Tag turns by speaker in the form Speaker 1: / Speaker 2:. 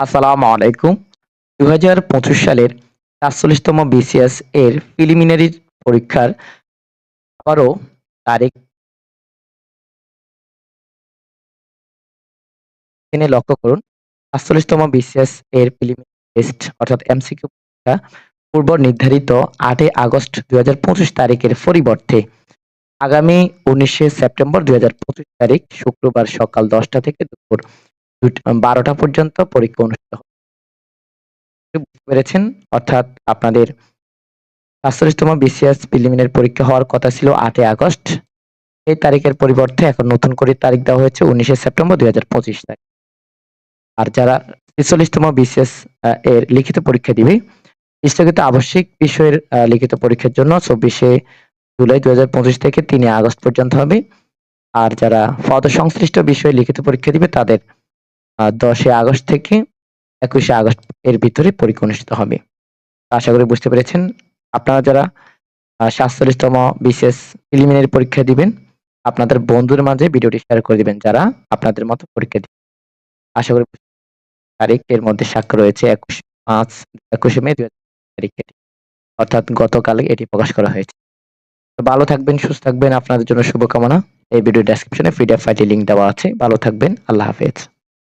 Speaker 1: আসসালামু আলাইকুম। দু হাজার পঁচিশ সালের সাতচল্লিশতম বিসিএস এর প্রিলিমিনারি পরীক্ষার আবারও তারিখ এখানে লক্ষ্য করুন, সাতচল্লিশতম বিসিএস এর প্রিলিমিনারি টেস্ট অর্থাৎ এমসিকিউ পরীক্ষা পূর্ব নির্ধারিত আটই আগস্ট দুই হাজার পঁচিশ তারিখের পরিবর্তে। আগামী উনিশে সেপ্টেম্বর দুই হাজার পঁচিশ তারিখ, শুক্রবার সকাল দশটা থেকে দুপুর বারোটা পর্যন্ত পরীক্ষা অনুষ্ঠিত পেরেছেন? অর্থাৎ আপনাদের সাতচল্লিশতম বিসিএস প্রিলিমিনারি পরীক্ষা হওয়ার কথা ছিল আটই আগস্ট। এই তারিখের পরিবর্তে এখন নতুন করে তারিখ দেওয়া হয়েছে উনিশে সেপ্টেম্বর দুই হাজার পঁচিশ তারিখ। আর যারা ছেচল্লিশতম বিসিএস এর লিখিত পরীক্ষা দিবে স্থগিত আবশ্যিক বিষয়ের লিখিত পরীক্ষার জন্য চব্বিশে জুলাই দুই হাজার পঁচিশ থেকে তিন আগস্ট পর্যন্ত হবে। আর যারা পদ সংশ্লিষ্ট বিষয়ে লিখিত পরীক্ষা দিবে তাদের দশই আগস্ট থেকে একুশে আগস্ট এর ভিতরে পরীক্ষা অনুষ্ঠিত হবে আশা করি বুঝতে পেরেছেন। আপনারা যারা সাতচল্লিশতম বিশেষ প্রিলিমিনারি পরীক্ষা দিবেন, আপনাদের বন্ধুর মাঝে ভিডিওটি শেয়ার করে দিবেন যারা আপনাদের মতো পরীক্ষা দিবেন আশা করি তারিখ এর মধ্যে সাক্ষ্য রয়েছে একুশ পাঁচ, একুশে মে দু হাজার তারিখে। অর্থাৎ গতকালে এটি প্রকাশ করা হয়েছে। ভালো থাকবেন, সুস্থ থাকবেন। আপনাদের জন্য শুভকামনা। এই ভিডিও ডেসক্রিপশনে পিডিএফ ফাইটি লিংক দেওয়া আছে। ভালো থাকবেন। আল্লাহ হাফেজ।